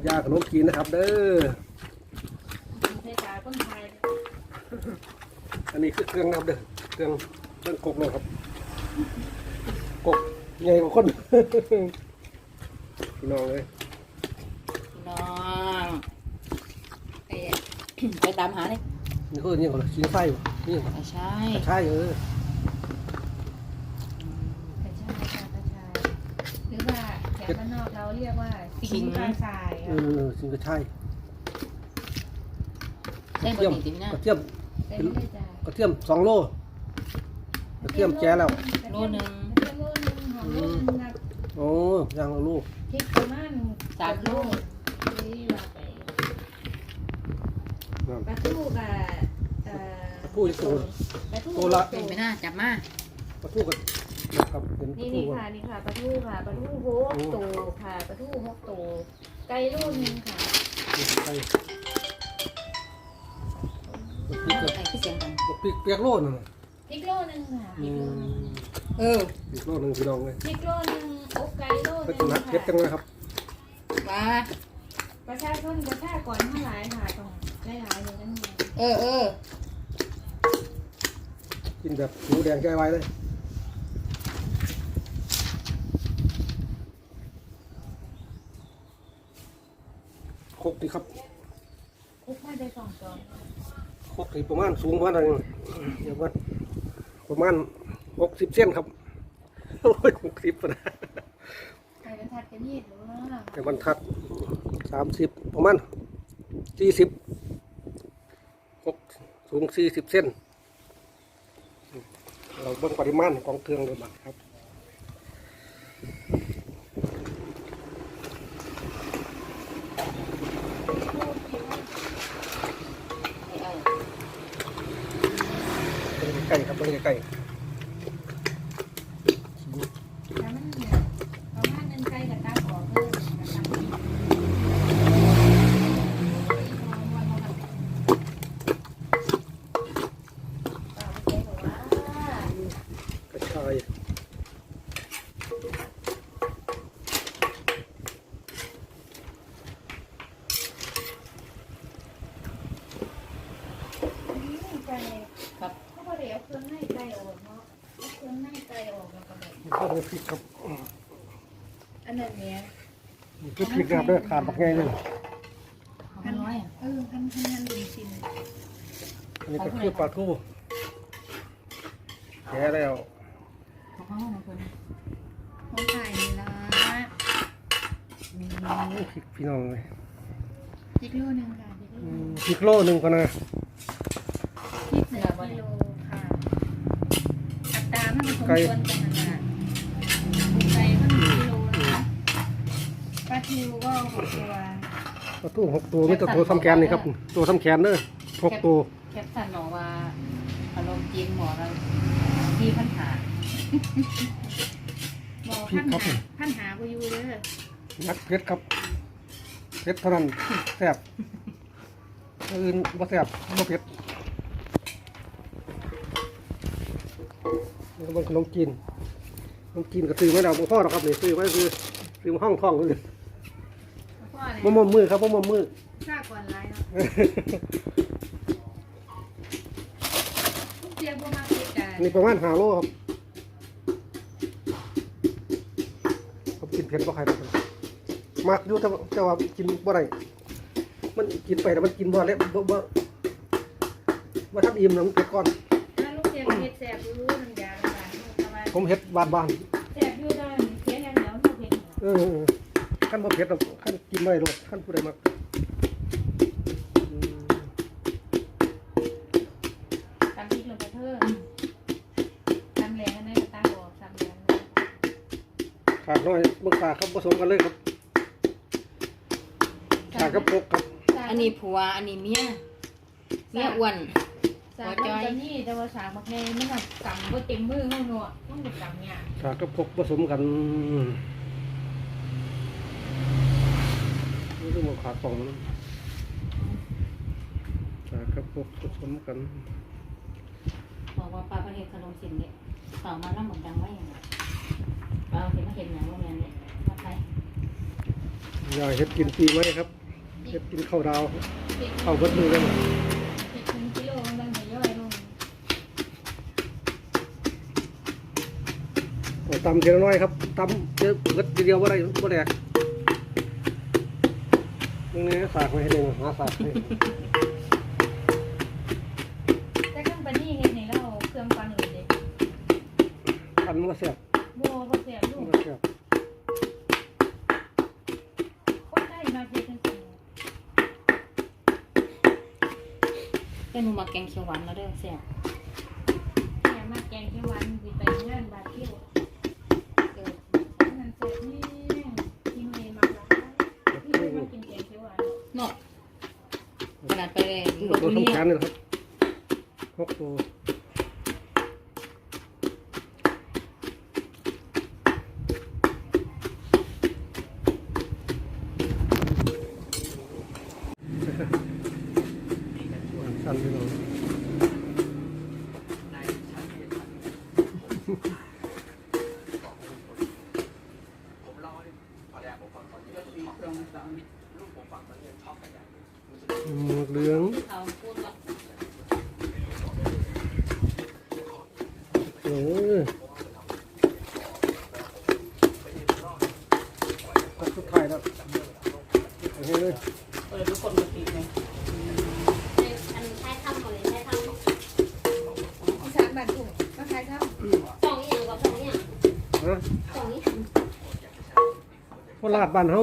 ำยาขนมจีนนะครับ เด้อใช้ตาต้นไทยอันนี้คือเครื่องนะครับเด้อเครื่องเครื่องกกเลยครับกกใหญ่กว่าคนพี่น้องเลยพี่น้องไปไปตามหาเลยนี่คือนี่ก่อนชิ้นไส้บ่นี่ก่อนไม่ใช่กระชายเออก ระชายค่ะกระชายหรือว่าแถว บ้านนอกเราเรียกว่าสิงกระชายเออชิ้นกระชายเส้นเทียมปกติพี่นะกระเทียมเต็มเลยจ้ะกระเทียมสองโลกระเทียมแก่แล้ว โลหนึ่งกระเทียมโลหนึ่งหอมโลหนึ่งนะโอ้ย่างละลูกพริกประมาณสามลูกนี่ว่าไปปลาทูกับเอ่อผู้ที่ตัวปลาทูตัวละ เป็นไปหน้าจับมา ปลาทูกันนะ ครับเป็นปนี่ลาทูนี่ก่อนค่ะนี่ค่ะปลาทูค่ะปลาทูหกตัวค่ะปลาทูหกตัวไก่โลหนึงค่ะใส่พริกกับไอ้ที่เสียงดังพริกเปียกโลนึงพริกโลหนึงค่ะพอืริกโลหนึงมเออพริกโลนึงพี่น้องเลยพริกโลหนึงอกไก่โลหเป็นนึงนักเก็บจังค่ะเลยครับว่าประชาชนประชากรเท่าหลายค่ะตรงหลายๆเลยนั่นเองเออเออกินแบบหมูแดงแก้ไว้เลย ครกนี่ครับคุกไม่ได้สองจอนครกนี่ประมาณสูงประมาณอะไรเดี๋ยวว่าประมาณหกสิบเซนครับโอ้ยหกสิบนะใส่กระทัดกระยีดหรือว่าแต่บรรทัดสามสิบประมาณสี่สิบหกสูงสี่สิบเซนเราเบิ่งปริมาณของเครื่องเลยบัดครับ เออ เบิ่งใกล้ๆครับเบิ่งใกล้ แล้วมันเนี่ยประมาณนึงไก่กับตาขอเพิ่มกับตาขอป่าวเจ๊บอกว่า ๆกระชาย ไก่ ครับ เขาบอกเดี๋ยวเครื่องในไก่ออกเนาะเอาเครื่องในไก่ออกแล้วก็แบบ นี่ก็เป็นพริกครับ อันนั้นเนี่ย นี่คือพริกนะครับเด้อขาดบักไงเลยของมันน้อยอะเออพันพันพันลุงชินอันนี้ก็คือปลาทูแก่แล้วของเขาของคนของไข่นี่ละอู้พริกพี่น้องเลยพริกโลนึงค่ะพริกโลอืนึงมพริกโลหนึ่งก็นะพริกหนึ่งกิโลค่ะอัตรามันสมควรกันนะไก่ก็หนึ่งกิโลนะคะ ปลาทิวก็หกตัว ปลาทูหกตัวไม่ตัวตัวซ้ำแขนนี่ครับ ตัวซ้ำแขนเด้อหกตัวแคปสันบอกว่าอารมณ์จีนหมอเราที่ปัญหาบอกพันหาพันหาไปอยู่เด้อนักเพชรครับเพชรเท่านั้นแซ่บอื่นบ่แซ่บบ่เผ็ดนี่ก็เป็นขนมจีนขนมจีนก็ซื้อไม่ได้บ่พ่อหรอกครับนี่ซื้อไว้คือซื้อมาห้องท่องเลย พ่ออะไรบ่มอมมือครับบ่มอมมือค่าก่อนไรเนาะเจียบบ่มาติดกันนี่ประมาณ5โลครับผมกินเผ็ดบ่ใครครับมักอยู่แต่ว่าแต่ว่ากินบ่ได้มันกินไปแล้วมันกินบ่แล้วบ่บ่บ่ทันอิ่มนะมันเผ็ดก่อน ถ้าลูกเจียบเฮ็ดแสบอยู่น้ำยาต่างๆประมาณผมเฮ็ดบ้านบ้านแสบอยู่ได้เสียอย่างเดียวมันเผ็ดๆเออ ขั้นบ่เผ็ดหรอกขั้นกินไม่หรอกขั้นผู้ใดมักอืมตำพริกลงไปเพิ่มตำแรงอันนั้นก็ตำออกตำแรงขาดน้อยเบิ่งขาครับผสมกันเลยครับขากับพกครับอันนี้ผัวอันนี้เมียเมียอ้วน สากมันจะนี่แต่ว่าสากมักแน่มันแบบกำบ่เต็มมือเฮาเนาะมันบ่กำเนี่ยขากับพกผสมกันนี่ ต้องบอกขาดสองมันขากับพกผสมกันบอกว่าปลาประเทศขนมสินเนี่ยต่อมาแล้วหมดดังไว้ยังไงปลาเห็นมาเห็นหนังโรงเรียนเนี่ยมาไทยออย่าเฮ็ดกินปีไหมครับเฮ็ดกินข้าวดาวข้าวเบิดมือกันเจ็ดถึงกิโลมันจะย่อยลงเอาตำทีละน้อยครับตำเยอะเบิดทีเดียวบ่ได้บ่แดก นี่นี่สากไว้ให้เลยหาสากให้แต่ขั้นปานนี้เฮ็ดให้เราเครื่องฟังเลยเด็กอันมันก็แซ่บบัวบ่เสียบลูมันกก็แซ่บคนไทยมาเฮ็ดจังซี่แต่หนูมาแกงเขียวหวานแล้วเด้อแซ่บ แม่มาแกงเขียวหวานสิไปงานบาดคิวเออ นั่นเสร็จนี่ที่เมย์มาแล้วพี่ไม่มากินแกงเขียวหวาน เนาะขนาดไปเลย ตัว ตัว สำ นี้ คัญนี่แหละครับหกตัว วาง ราชบ้านเฮา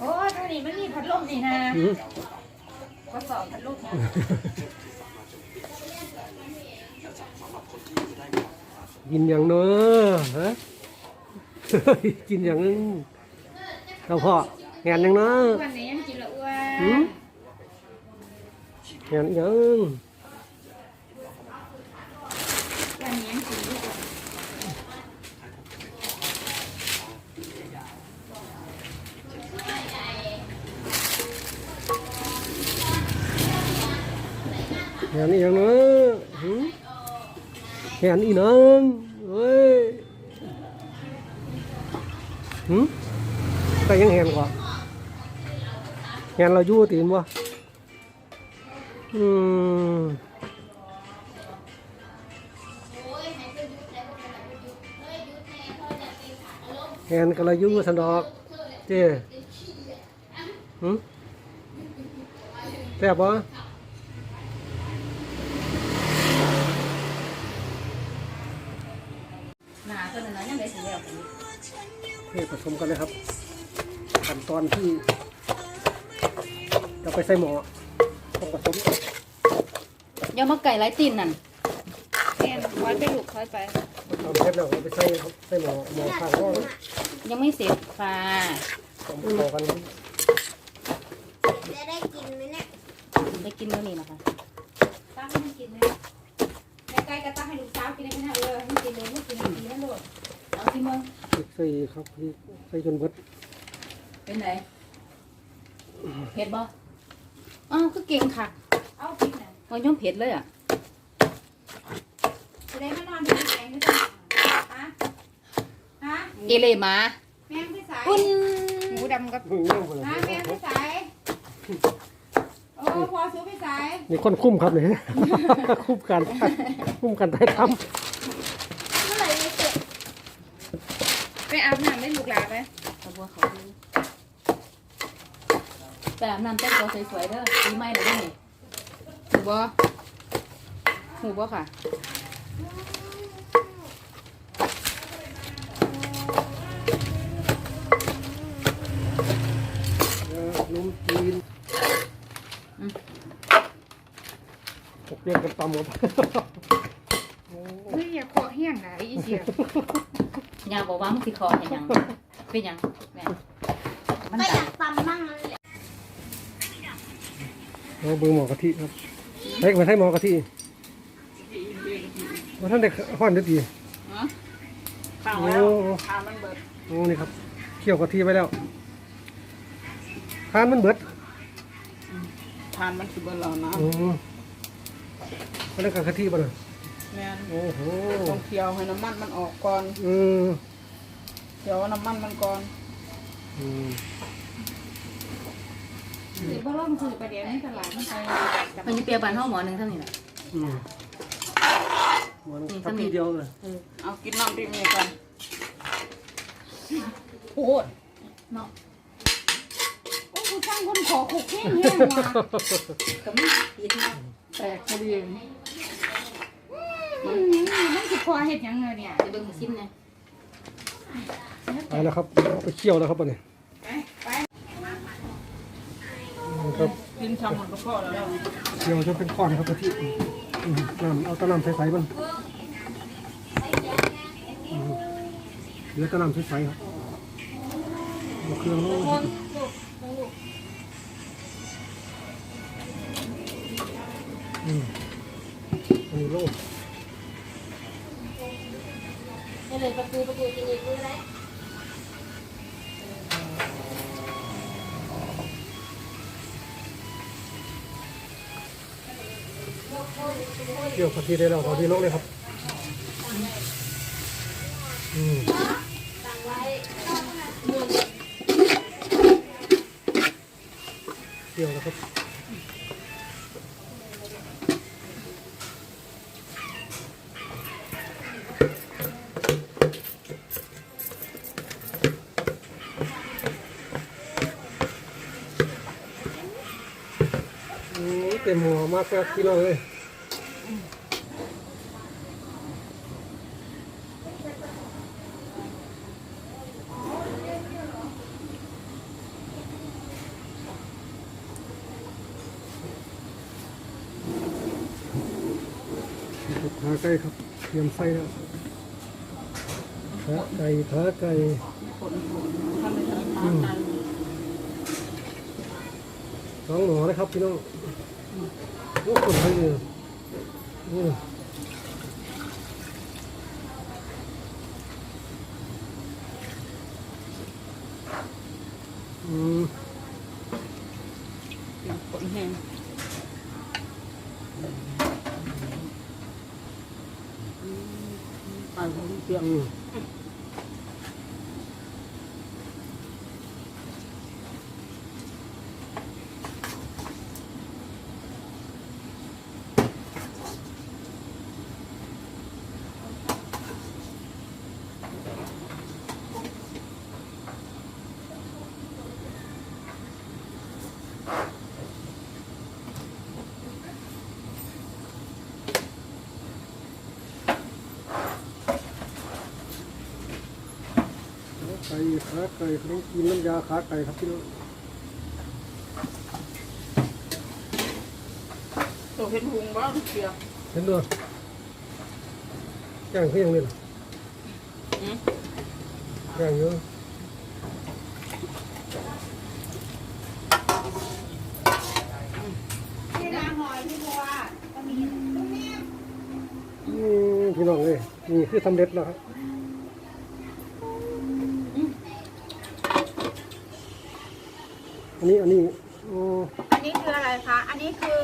โอ้ยเท่านี้มันมีพัดลมนี่นะหือก็สอบพัดลมนะกินอย่างเนอะฮะกินอย่างนึงเราพ่อแงนยังเนอะวันนี้ยังกินละอ้วหืมนแงนยัง วันนี้ยังกินลูก แงนอีกอย่างเนอะหืมแงนอีกนังเฮ้ยหืมแตัวนเราอยู่ตีนวะอืมแงนเราอยู่สันดอกเจ้หืมแซ่บปะหนาตัวนั้นยังได้สีแล้วกันนี่ผสมกันเลยครับขั้นตอนที่จะไปใส่หม้อต้องผสมอย่ามาไก่ไรตีนนั่นแม่คอยไปลูกคอยไปทำเสร็จแล้วเอาไปใส่ใส่หม้อหม้อข้างห้องยังไม่เสร็จค่ะต้มต่อกันจะได้กินไหมเนี่ยได้กินมื้อนี้นะคะตั้งให้มันกินเลย ใกล้ๆก็ตั้งให้ลูกสาวกินได้ไหมนะเออให้มันกินเลยไม่กินดีนะลูกเอาสิมึงใส่ครับใส่จนเบิดเป็นไงเผ็ดบ่อ้าวคือเก่งค่ะเอาพริกน่ะมันย่อมเผ็ดเลยอะจะได้มานอนที่แกงด้วยจ้ะฮะฮะเอเลหมาแม่งพี่สายคุณหมูดำกับหึ่งเรื่องไปเลยฮะแม่งพี่สายโอ้พอซื้อพี่สายนี่คนคุ้มครับเนี่ย คุ้มกัน คุ้มกันได้ทเมื่อไหร่จะเสร็จไปอาบน้ำได้ลูกหลานไหมเอาบัวเขาดูไปอาบน้ำแต่งตัวสวยๆเด้อปีใหม่เด้อนี่หูบ่หูบ่ค่ะำเออนุ่มจีนอืมตกเรียนกันตำครับ เฮ้ยอย่าเคาะเฮี้ยงไหนอีเสียยาบอกว่ามันสิคอเห็นยัง เป็นหยังแม่มันก็อดัยางกตำบ้างนั่นแหละเอาเบอร์หมอกะทิครับใช้มาใช้หมอกะทิว่าท่านเด็กห้อนเด็ดดีข้าวโอ้แล้วข้าวมันเบิดโอ้นี่ครับเคี่ยวกะทิไว้แล้วทานมันเบิดทานมันคือเบอร์เรานะโอ้มันได้กับกะทิป่ะน่ะ แม่นโอ้โหต้องเคี่ยวให้น้ำมันมันออกก่อนอืมเดี๋ยวน้ำมันมันก่อนอืมสิบ่ล่มซื้อประเดี๋ยวในตลาดมันไปกับมันจะเปรียวบานห้องหมอหนึ่งเท่านี้แหละอืมมันทำทีเดียวเลยเออเอากินน้ำพริกนี่กันโคตรเนาะโอ้กูช่างคนขอคุกแห้งแห้งว่ะก็ไม่ติดเนาะแตกพอดี อืมมันสิพอเฮ็ดหยังเลยเนี่ยจะเบิ่งซิมเนี่ยไปแล้วครับเอาไปเคี่ยวแล้วครับวันนี้ไปไปครับกินชำมันก็พอแล้วเคี่ยวจนเป็นก้อนครับกะทิอืมน้ำเอาแตะน้ำใสๆมันอืมเหลือแตะน้ำใสๆครับเอาเครื่องลงอืมอันนี้โลก ให้เลยประตูประตูกินอีกมือไรเกี่ยวกะทิได้แล้วเอาที่โลกเลยครับ อืมตั้งไว้เกี่ยวแล้วครับ มหัวมากครับพี่น้องเลยขาไก่ครับเตรียมไส้แล้วขาไก่ขาไก่คนท่านไม่ได้ทานกันสองหน่อนะครับพี่น้อง ลูกคนไทยเนี่ยนี่อืม คนแห้งไปคนเปียก อืม ขาไก่ขาไก่เขาต้องกินน้ำยาขาไก่ครับพี่น้องตัวเห็นหุงบ้างเปียกเห็นด้วยย่างเขายังเลยเหรออืมย่างเยอะที่นาหอยที่บัวก็มีอืมพี่น้องเลยนี่คือสำเร็จแล้วครับ อันนี้อันนี้อ๋ออันนี้คืออะไรคะ อันนี้คือ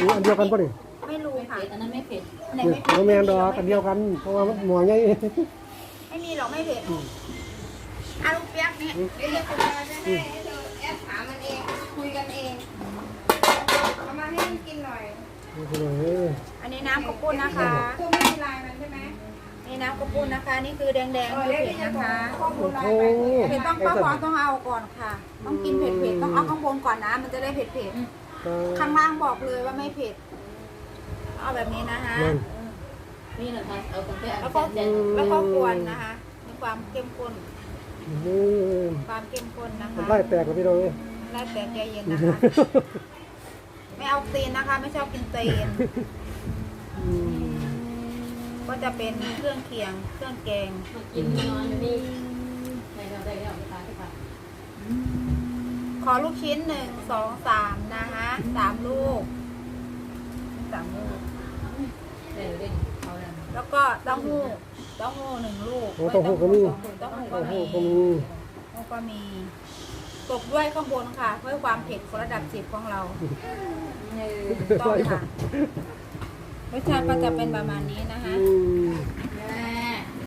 นี่อันเดียวกันปะเนี่ยไม่รู้ค่ะเผ็ดอันนั้นไม่เผ็ดอันไหนเนี่ยไม่โรแมนดอกอันเดียวกัน เพราะว่ามันหมอใหญ่ไม่มีหรอกไม่เผ็ดอาลูกเปียกเนี่ยเดี๋ยวคุณมาจะให้เธอแอบถามมันเอง คุยกันเองเอามาให้มันกินหน่อยพี่น้องเอ้ยอันนี้น้ำกระปุ้นนะคะคือไม่มีลายมันใช่ไหม นี่น้ำกระปุ้นนะคะ นี่คือแดงๆคือเผ็ดนะคะโอ้โหเผ็ดต้องป้าพรต้องเอาก่อนค่ะ ต้องกินเผ็ดๆต้องเอาข้างบนก่อนนะ มันจะได้เผ็ดๆข้างล่างบอกเลยว่าไม่เผ็ดเอาแบบนี้นะคะนั่นนี่นะคะเอาตั้งแต่อันแล้วก็แดงแล้วก็กวนนะคะมีความเข้มข้นนี่ความเข้มข้นนะคะมันไล่แตกแล้วพี่น้องเอ้ยไล่แต่ใจเย็นนะคะ ไม่เอาตีนนะคะ ไม่ชอบกินตีนอืม ก็จะเป็นเครื่องเคียง เครื่องแกงกินนอนอยู่นี่ได้แล้วได้แล้วไปทานไปค่ะขอลูกชิ้นหนึ่งสองสามนะคะสามลูกสามลูกได้เลยได้เอาแล้วแล้วก็เต้าหู้เต้าหู้หนึ่งลูกโอ้เต้าหู้ก็มี เต้าหู้ก็โอ้โหมีก็มีเต้าหู้ก็มีตบด้วยข้างบนค่ะ เพื่อความเผ็ดของระดับสิบของเรา เออ ต้องค่ะ รสชาติก็จะเป็นประมาณนี้นะคะ อืม